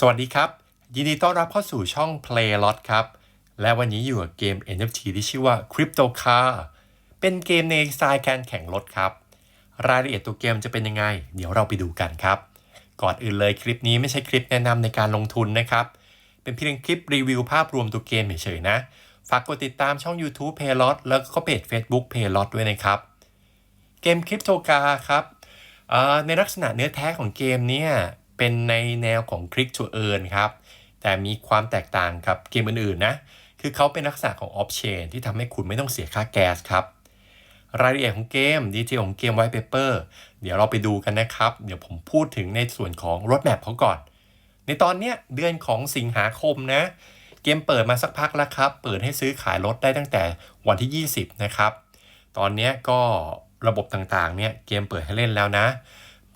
สวัสดีครับ ยินดีต้อนรับเข้าสู่ช่อง Play Lot ครับ และวันนี้อยู่กับเกม NFT ที่ชื่อว่า Crypto Car เป็นเกมในสไตล์การแข่งรถครับ รายละเอียดตัวเกมจะเป็นยังไง เดี๋ยวเราไปดูกันครับ ก่อนอื่นเลยคลิปนี้ไม่ใช่คลิปแนะนำในการลงทุนนะครับ เป็นเพียงคลิปรีวิวภาพรวมตัวเกมเฉยๆนะ ฝากกดติดตามช่อง YouTube Paylot แล้วก็เพจ Facebook Paylot ด้วยนะครับ เกมคริปโตกาครับในลักษณะเนื้อแท้ของเกมเนี่ย เป็นในแนวของ Click to Earn ครับ แต่มีความแตกต่างกับเกมอื่นๆนะ คือเขาเป็นลักษณะของ Off Chain ที่ทำให้คุณไม่ต้องเสียค่าแก๊สครับ รายละเอียดของเกมดีเทลของเกมไว t เปเปอร์เดี๋ยวเราไปดูกันนะครับ เดี๋ยวผมพูดถึงในส่วนของรถแมพเขาก่อน ในตอนเนี้ยเดือนของสิงหาคมนะ เกมเปิดมาสักพักแล้วครับ เปิดให้ซื้อขายรถได้ตั้งแต่วันที่ 20 นะครับ ตอนเนี้ยก็ระบบต่างๆเนี่ยเกมเปิดให้เล่นแล้วนะ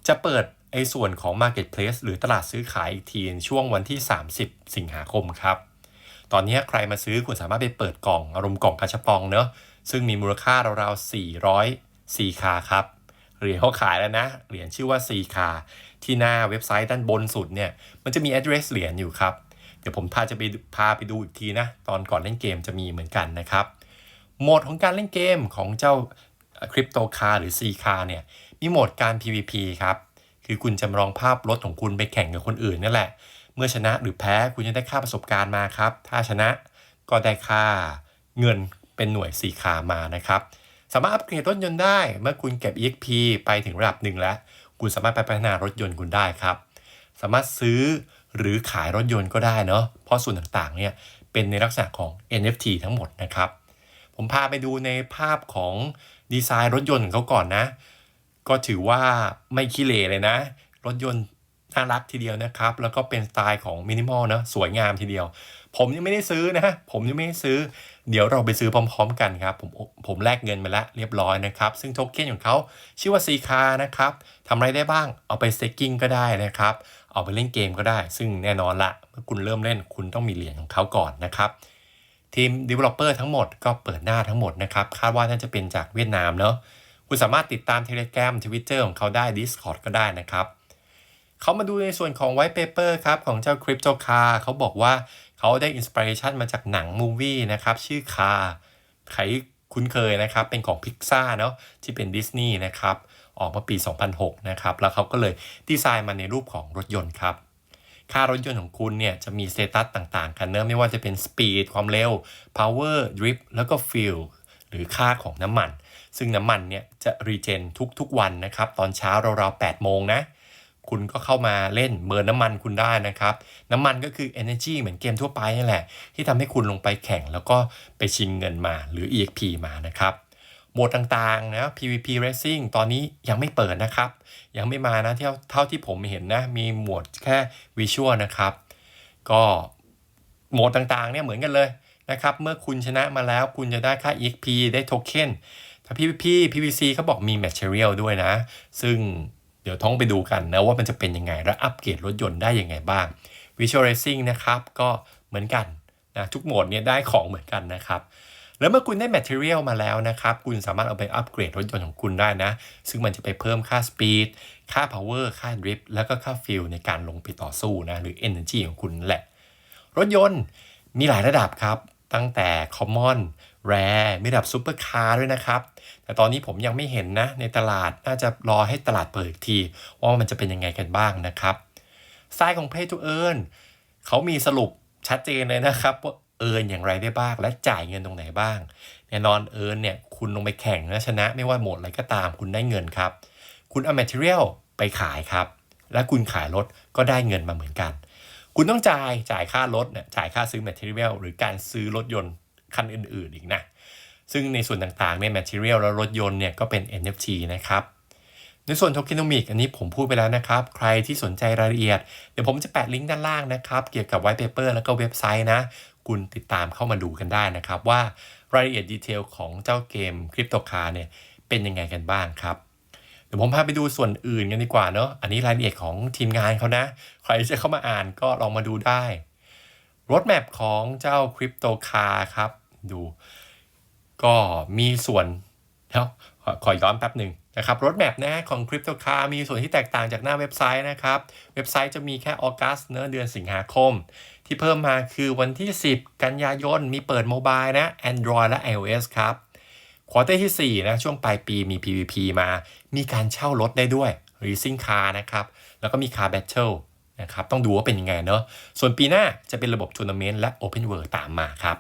จะเปิด ไอ้ส่วนของ Marketplace หรือตลาดซื้อขายอีกทีช่วงวันที่ 30 สิงหาคมครับ ตอนนี้ใครมาซื้อคุณสามารถไปเปิดกล่อง อารมณ์กล่องกระชับปองเนอะซึ่งมีมูลค่าราวๆ400 4คาครับ เหรียญเขาขายแล้วนะ เหรียญชื่อว่า4คาที่หน้าเว็บไซต์ด้านบนสุดเนี่ย มันจะมี address เหรียญอยู่ครับ เดี๋ยวผมพาจะไปพาไปดูอีกทีนะ ตอนก่อนเล่นเกมจะมีเหมือนกันนะครับ โหมดของการเล่นเกมของเจ้าคริปโตคาหรือ C คาเนี่ย มีโหมดการ PVP ครับ คือคุณจำลองภาพรถของคุณไปแข่งกับคนอื่นนั่นแหละ เมื่อชนะหรือแพ้คุณจะได้ค่าประสบการณ์มาครับ ถ้าชนะก็ได้ค่าเงินเป็นหน่วย C คามานะครับ สามารถอัปเกรดรถยนต์ได้ เมื่อคุณเก็บ EXP ไปถึงระดับหนึ่งแล้ว คุณสามารถไปพัฒนารถยนต์คุณได้ครับ สามารถซื้อหรือขายรถยนต์ก็ได้เนาะ เพราะส่วนต่างๆเนี่ยเป็นในลักษณะของ NFT ทั้งหมดนะครับ ผมพาไปดูในภาพของดีไซน์รถยนต์ของเขาก่อนนะ ก็ถือว่าไม่ขี้เหร่เลยนะ รถยนต์น่ารักทีเดียวนะครับ แล้วก็เป็นสไตล์ของมินิมอลนะสวยงามทีเดียว ผมยังไม่ได้ซื้อนะ ผมยังไม่ได้ซื้อ เดี๋ยวเราไปซื้อพร้อม ๆ กันครับ ผมผมแลกเงินมาแล้วเรียบร้อยนะครับ ซึ่งโทเค็นของเขาชื่อว่า C คานะครับทำอะไรได้บ้างเอาไป staking ก็ได้นะครับ เอาไปเล่นเกมก็ได้ ซึ่งแน่นอนละเมื่อคุณเริ่มเล่นคุณต้องมีเหรียญของเขาก่อนนะครับทีม Developer ทั้งหมดก็เปิดหน้าทั้งหมดนะครับ คาดว่าน่าจะเป็นจากเวียดนามเนาะ คุณสามารถติดตาม Telegram Twitter ของเขาได้ Discord ก็ได้นะครับ เขามาดูในส่วนของ White Paper ครับของเจ้า Crypto Car เขาบอกว่าเขาได้อินสปิเรชันมาจากหนังมูวี่นะครับ ชื่อ Car ใครคุ้นเคยนะครับ เป็นของ Pixar เนาะที่เป็นดิสนีย์นะครับ ออกมาปี 2006 นะครับ แล้วเขาก็เลยดีไซน์มาในรูปของรถยนต์ครับ ค่ารถยนต์ของคุณเนี่ยจะมีสเตตัสต่างๆ กันเนอะไม่ว่าจะเป็น Speed ความเร็ว Power Drift แล้วก็ Fuel หรือค่าของน้ำมัน ซึ่งน้ำมันเนี่ยจะรีเจนทุกๆวันนะครับ ตอนเช้าราวๆ8โมงนะ คุณก็เข้ามาเล่นเบิร์นน้ำมันคุณได้นะครับ น้ำมันก็คือ Energy เหมือนเกมทั่วไปนั่นแหละ ที่ทำให้คุณลงไปแข่งแล้วก็ไปชิงเงินมาหรือ EXP มานะครับโหมดต่างๆนะ PVP Racing ตอนนี้ยังไม่เปิดนะครับ ยังไม่มานะเท่าเท่าที่ผมเห็นนะ มีโหมดแค่ Visual นะครับ ก็โหมดต่างๆเนี่ยเหมือนกันเลยนะครับ เมื่อคุณชนะมาแล้วคุณจะได้ค่า EXP ได้โทเค็น ถ้า PVP PVC เขาบอกมี Material ด้วยนะ ซึ่งเดี๋ยวท้องไปดูกันนะว่ามันจะเป็นยังไง และอัปเกรดรถยนต์ได้ยังไงบ้าง Visual Racing นะครับก็เหมือนกันนะทุกโหมดเนี่ยได้ของเหมือนกันนะครับ แล้วเมื่อคุณได้ Material มาแล้วนะครับ คุณสามารถเอาไปอัปเกรดรถยนต์ของคุณได้นะ ซึ่งมันจะไปเพิ่มค่า Speed ค่า Power ค่า Drift แล้วก็ค่า Fuel ในการลงไปต่อสู้นะหรือ Energy ของคุณนั่นแหละ รถยนต์มีหลายระดับครับตั้งแต่ Common Rare มีระดับ Super Car ด้วยนะครับ แต่ตอนนี้ผมยังไม่เห็นนะ ในตลาดน่าจะรอให้ตลาดเปิดอีกที ว่ามันจะเป็นยังไงกันบ้างนะครับสายของ Pay to Earn เขามีสรุปชัดเจนเลยนะครับว่าเอินอย่างไรได้บ้าง และจ่ายเงินตรงไหนบ้าง แน่นอนเอินเนี่ยคุณลงไปแข่งแล้วชนะไม่ว่าโหมดอะไรก็ตามคุณได้เงินครับ คุณเอา material ไปขายครับ และคุณขายรถก็ได้เงินมาเหมือนกัน คุณต้องจ่ายจ่ายค่ารถเนี่ยจ่ายค่าซื้อ material หรือการซื้อรถยนต์ คันอื่นๆอีกนะ ซึ่งในส่วนต่างๆเนี่ย material แล้วรถยนต์เนี่ยก็เป็น NFT นะครับ ในส่วนโทเคน o มิกอันนี้ผมพูดไปแล้วนะครับ ใครที่สนใจรายละเอียด เดี๋ยวผมจะแปะลิงก์ด้านล่างนะครับ เกี่ยวกับ white paper แล้วก็เว็บไซต์นะ คุณติดตามเข้ามาดูกันได้นะครับว่ารายละเอียดดีเทลของเจ้าเกมคริปโตคาเนี่ยเป็นยังไงกันบ้างครับเดี๋ยวผมพาไปดูส่วนอื่นกันดีกว่าเนาะ อันนี้รายละเอียดของทีมงานเขานะ ใครจะเข้ามาอ่านก็ลองมาดูได้ รถแมพของเจ้าคริปโตคาครับ ดูก็มีส่วนเดี๋ยวขอขอย้อนแป๊บหนึ่งนะครับรถแมพนะของ Crypto Car มีส่วนที่แตกต่างจากหน้าเว็บไซต์นะครับ เว็บไซต์จะมีแค่ออกัสเนื้อเดือนสิงหาคม ที่เพิ่มมาคือวันที่ 10 กันยายน มีเปิดโมบายนะ Android และ iOS ครับควอเตอร์ที่ 4 นะ ช่วงปลายปีมี PVP มา มีการเช่ารถได้ด้วย Leasing Car นะครับ แล้วก็มี Car Battle นะครับต้องดูว่าเป็นยังไงเนาะส่วนปีหน้าจะเป็นระบบทัวร์นาเมนต์และ Open World ตามมาครับ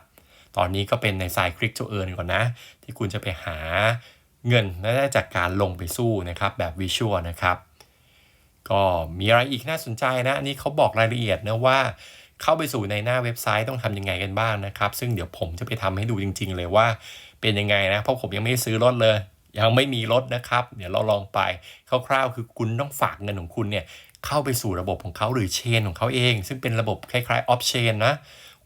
ตอนนี้ก็เป็นในไซคลิก to earn ก่อนนะ ที่คุณจะไปหาเงินได้จากการลงไปสู้นะครับแบบวิชวลนะครับ ก็มีอะไรอีกน่าสนใจนะ อันนี้เขาบอกรายละเอียดนะว่าเข้าไปสู่ในหน้าเว็บไซต์ต้องทำยังไงกันบ้างนะครับ ซึ่งเดี๋ยวผมจะไปทำให้ดูจริง ๆ เลยว่าเป็นยังไงนะ เพราะผมยังไม่ได้ซื้อรถเลย ยังไม่มีรถนะครับ เดี๋ยวเราลองไปคร่าวๆคือคุณต้องฝากเงินของคุณเนี่ย เข้าไปสู่ระบบของเขาหรือเชนของเขาเอง ซึ่งเป็นระบบคล้ายๆออฟเชนนะ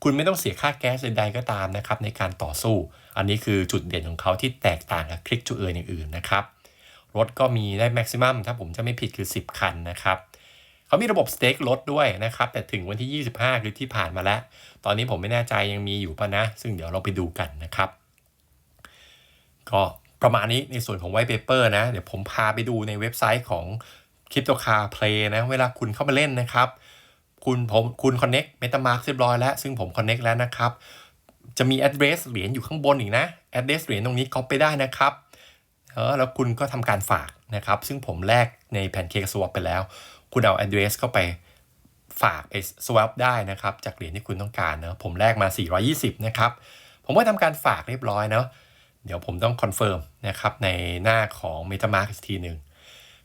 คุณไม่ต้องเสียค่าแก๊สใดๆก็ตามนะครับในการต่อสู้ อันนี้คือจุดเด่นของเขาที่แตกต่างกับคลิกจูเออร์อย่างอื่นนะครับ รถก็มีได้แม็กซิมัมถ้าผมจะไม่ผิดคือ 10 คันนะครับเขามีระบบสเต็กรถด้วยนะครับ แต่ถึงวันที่ 25 คือที่ผ่านมาแล้ว ตอนนี้ผมไม่แน่ใจยังมีอยู่ปะนะ ซึ่งเดี๋ยวเราไปดูกันนะครับ ก็ประมาณนี้ในส่วนของไว t ์เปเปอร์นะ เดี๋ยวผมพาไปดูในเว็บไซต์ของ Crypto Car Play นะเวลาคุณเข้ามาเล่นนะครับ คุณผมคุณ Connect MetaMask เรียบร้อยแล้ว ซึ่งผม Connect แล้วนะครับ จะมี address เหรียญอยู่ข้างบนอีกนะ address เหรียญตรงนี้ก๊อปไปได้นะครับเออแล้วคุณก็ทำการฝากนะครับ ซึ่งผมแลกใน Pancake Swap ไปแล้ว คุณเอา address เข้าไปฝากไป swap ได้นะครับ จากเหรียญที่คุณต้องการเนะผมแลกมา 420 นะครับ ผมก็ทำการฝากเรียบร้อยเนาะเดี๋ยวผมต้องคอนเฟิร์มนะครับในหน้าของ MetaMask อีกทีหนึ่ง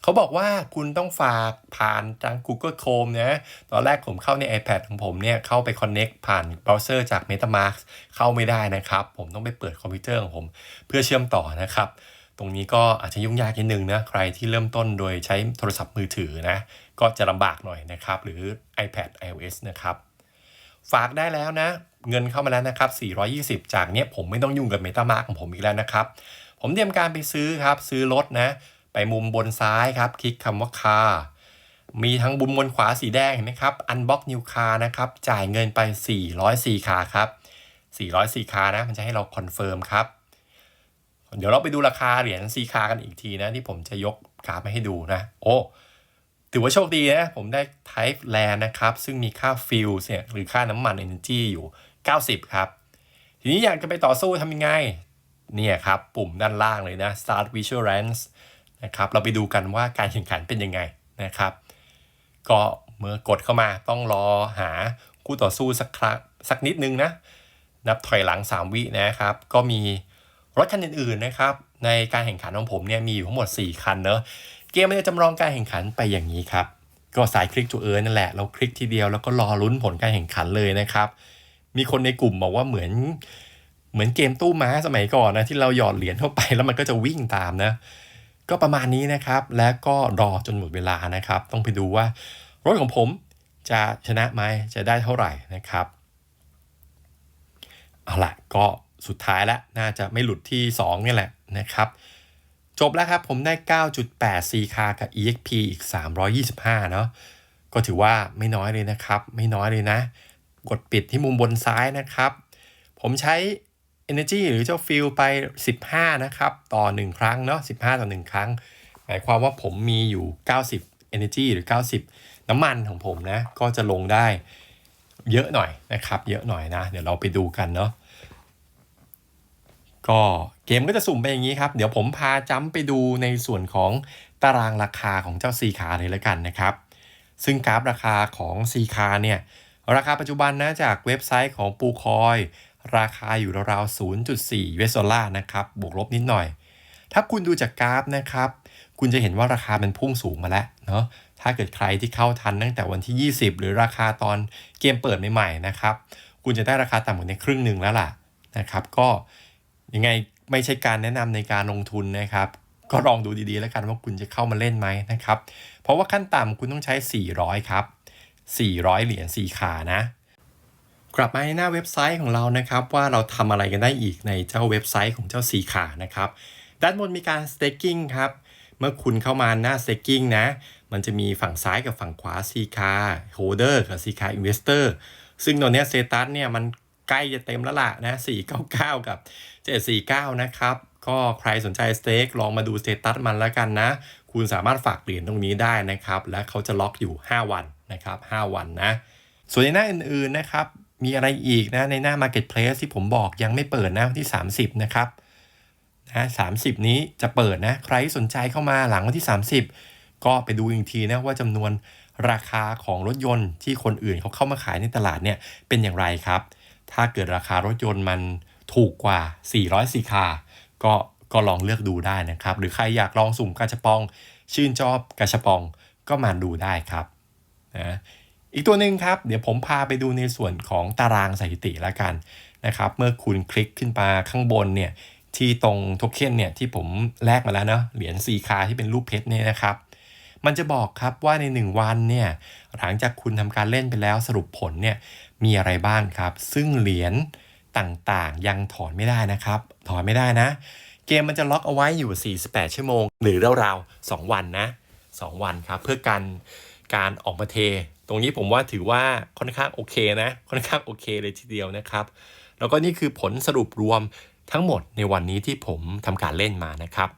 เขาบอกว่าคุณต้องฝากผ่านทาง Google Chrome นะ ตอนแรกผมเข้าใน iPad ของผมเนี่ย เข้าไป Connect ผ่านเบราว์เซอร์จาก MetaMask เข้าไม่ได้นะครับ ผมต้องไปเปิดคอมพิวเตอร์ของผม เพื่อเชื่อมต่อนะครับ ตรงนี้ก็อาจจะยุ่งยากนิดนึงนะ ใครที่เริ่มต้นโดยใช้โทรศัพท์มือถือนะ ก็จะลำบากหน่อยนะครับ หรือ iPad iOS นะครับ ฝากได้แล้วนะ เงินเข้ามาแล้วนะครับ 420 จากเนี้ยผมไม่ต้องยุ่งกับ MetaMask ของผมอีกแล้วนะครับ ผมเตรียมการไปซื้อครับ ซื้อรถนะ ไปมุมบนซ้ายครับ คลิกคำว่า car มีทั้งบุมบนขวาสีแดงเห็นไหมครับ unbox new car นะครับ จ่ายเงินไป 404คาครับ 404คานะ มันจะให้เราคอนเฟิร์มครับ เดี๋ยวเราไปดูราคาเหรียญซีคากันอีกทีนะ ที่ผมจะยกกราฟมาให้ดูนะ โอ้ถือว่าโชคดีนะ ผมได้ Type Land นะครับ ซึ่งมีค่า Fuel เนี่ยหรือค่าน้ำมัน Energy อยู่ 90 ครับ ทีนี้อยากจะไปต่อสู้ทำยังไง เนี่ยครับ ปุ่มด้านล่างเลยนะ Start Visualance นะครับ เราไปดูกันว่าการแข่งขันเป็นยังไงนะครับ ก็เมื่อกดเข้ามาต้องรอหาคู่ต่อสู้สักครั้งสักนิดนึงนะ นับถอยหลัง 3 วินะครับ ก็มีรถคันอื่นๆนะครับ ในการแข่งขันของผมเนี่ยมีอยู่ทั้งหมด 4 คันเนอะเกมมันจะจำลองการแข่งขันไปอย่างนี้ครับ ก็สายคลิกจูเอิร์นั่นแหละเราคลิกทีเดียวแล้วก็รอลุ้นผลการแข่งขันเลยนะครับ มีคนในกลุ่มบอกว่าเหมือนเหมือนเกมตู้ม้าสมัยก่อนนะที่เราหยอดเหรียญเข้าไปแล้วมันก็จะวิ่งตามนะ ก็ประมาณนี้นะครับ และก็รอจนหมดเวลานะครับ ต้องไปดูว่ารถของผมจะชนะไหมจะได้เท่าไหร่นะครับเอาละก็สุดท้ายแล้วน่าจะไม่หลุดที่ 2 นี่แหละนะครับ จบแล้วครับผมได้ 9.8 c คากับ EXP อีก 325 เนาะก็ถือว่าไม่น้อยเลยนะครับ ไม่น้อยเลยนะ กดปิดที่มุมบนซ้ายนะครับ ผมใช้ Energy หรือเจ้าฟิลไป 15 นะครับ ต่อ 1 ครั้งเนาะ15 ต่อ 1 ครั้ง หมายความว่าผมมีอยู่ 90 Energy หรือ 90 น้ำมันของผมนะ ก็จะลงได้เยอะหน่อยนะครับ เยอะหน่อยนะ เดี๋ยวเราไปดูกันเนาะก็เกมก็จะสุ่มไปอย่างนี้ครับ เดี๋ยวผมพาจ้ำไปดูในส่วนของตารางราคาของเจ้าซีคาเลยแล้วกันนะครับ ซึ่งกราฟราคาของซีคาเนี่ย ราคาปัจจุบันนะจากเว็บไซต์ของปูคอย ราคาอยู่ราวๆ 0.4เวสดอลลาร์นะครับ บวกลบนิดหน่อย ถ้าคุณดูจากกราฟนะครับ คุณจะเห็นว่าราคามันพุ่งสูงมาแล้วเนาะ ถ้าเกิดใครที่เข้าทันตั้งแต่วันที่ 20 หรือราคาตอนเกมเปิดใหม่ๆนะครับ คุณจะได้ราคาต่ำกว่าในครึ่งหนึ่งแล้วล่ะนะครับ ก็ยังไงไม่ใช่การแนะนำในการลงทุนนะครับ ก็ลองดูดีๆ แล้วกันว่าคุณจะเข้ามาเล่นไหมนะครับ เพราะว่าขั้นต่ำคุณต้องใช้ 400 ครับ 400 เหรียญ4ขานะ กลับมาในหน้าเว็บไซต์ของเรานะครับ ว่าเราทำอะไรกันได้อีกในเจ้าเว็บไซต์ของเจ้าสีขานะครับด้านบนมีการ staking ครับ เมื่อคุณเข้ามาหน้า staking นะ มันจะมีฝั่งซ้ายกับฝั่งขวา C คา holder กับ C คา investor ซึ่งตอนนี้ status เนี่ยมันใกล้จะเต็มแล้วล่ะนะ 499 กับ 749 นะครับ ก็ใครสนใจสเต็กลองมาดูสเตตัสมันแล้วกันนะ คุณสามารถฝากเหรียญตรงนี้ได้นะครับ และเขาจะล็อกอยู่ 5 วันนะครับ 5 วันนะ ส่วนในหน้าอื่นๆนะครับ มีอะไรอีกนะในหน้า Marketplace ที่ผมบอกยังไม่เปิดนะวันที่ 30 นะครับนะ30 นี้จะเปิดนะ ใครสนใจเข้ามาหลังวันที่ 30 ก็ไปดูอีกทีนะว่าจำนวนราคาของรถยนต์ที่คนอื่นเขาเข้ามาขายในตลาดเนี่ยเป็นอย่างไรครับ ถ้าเกิดราคารถยนต์มันถูกกว่า 400สีคาก็ก็ลองเลือกดูได้นะครับ หรือใครอยากลองสุ่มกาชปอง ชื่นชอบกาชปองก็มาดูได้ครับนะ อีกตัวหนึ่งครับ เดี๋ยวผมพาไปดูในส่วนของตารางสถิติแล้วกันนะครับ เมื่อคุณคลิกขึ้นมาข้างบนเนี่ยที่ตรงโทเค็นเนี่ยที่ผมแลกมาแล้วเนาะเหรียญซีคาที่เป็นรูปเพชรเนี่ยนะครับ มันจะบอกครับว่าใน 1 วันเนี่ยหลังจากคุณทำการเล่นไปแล้วสรุปผลเนี่ยมีอะไรบ้างครับ ซึ่งเหรียญต่างๆ ยังถอนไม่ได้นะครับ ถอนไม่ได้นะ เกมมันจะล็อกเอาไว้อยู่ 48 ชั่วโมง หรือราวๆ2วันนะ 2 วันครับ เพื่อการการออกมาเท ตรงนี้ผมว่าถือว่าค่อนข้างโอเคนะ ค่อนข้างโอเคเลยทีเดียวนะครับ แล้วก็นี่คือผลสรุปรวมทั้งหมดในวันนี้ที่ผมทำการเล่นมานะครับ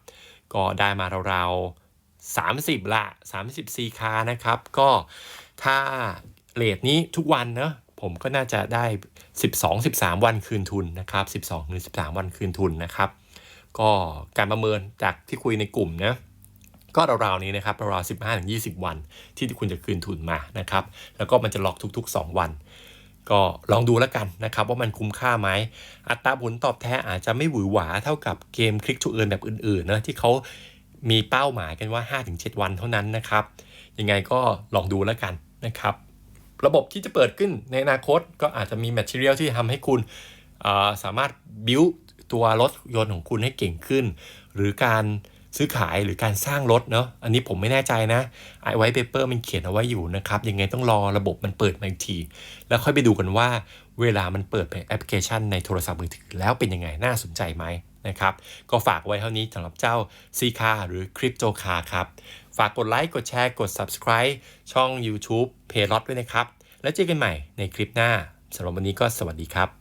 ก็ได้มาราวๆ30 ละ 34 คานะครับ ก็ถ้าเลทนี้ทุกวันเนะผมก็น่าจะได้ 12-13 วันคืนทุนนะครับ 12-13 วันคืนทุนนะครับ ก็การประเมินจากที่คุยในกลุ่มนะ ก็ราวๆนี้นะครับราวๆ15-20วัน ที่คุณจะคืนทุนมานะครับ แล้วก็มันจะล็อกทุก ๆ 2 วัน ก็ลองดูแล้วกันนะครับ ว่ามันคุ้มค่าไหมอัตราผลตอบแทนอาจจะไม่หวือหวาเท่ากับเกมคลิกทูเอิร์นแบบอื่นๆนะที่เขามีเป้าหมายกันว่า 5-7 วันเท่านั้นนะครับ ยังไงก็ลองดูแล้วกันนะครับ ระบบที่จะเปิดขึ้นในอนาคตก็อาจจะมีแมทเทียลที่ทำให้คุณสามารถบิวตัวรถยนต์ของคุณให้เก่งขึ้น หรือการ ซื้อขายหรือการสร้างรถเนาะอันนี้ผมไม่แน่ใจนะไอไวเปเปอร์มันเขียนเอาไว้อยู่นะครับยังไงต้องรอระบบมันเปิดมาอีกที แล้วค่อยไปดูกันว่าเวลามันเปิดเป็นแอปพลิเคชันในโทรศัพท์มือถือ แล้วเป็นยังไงน่าสนใจไหมนะครับ ก็ฝากไว้เท่านี้สำหรับเจ้าซีคาหรือคริปโตคาครับ ฝากกดไลค์กดแชร์กด subscribe ช่อง YouTube p a y l o t ด้วยนะครับ แล้วเจอกันใหม่ในคลิปหน้าสำหรับวันนี้ก็สวัสดีครับ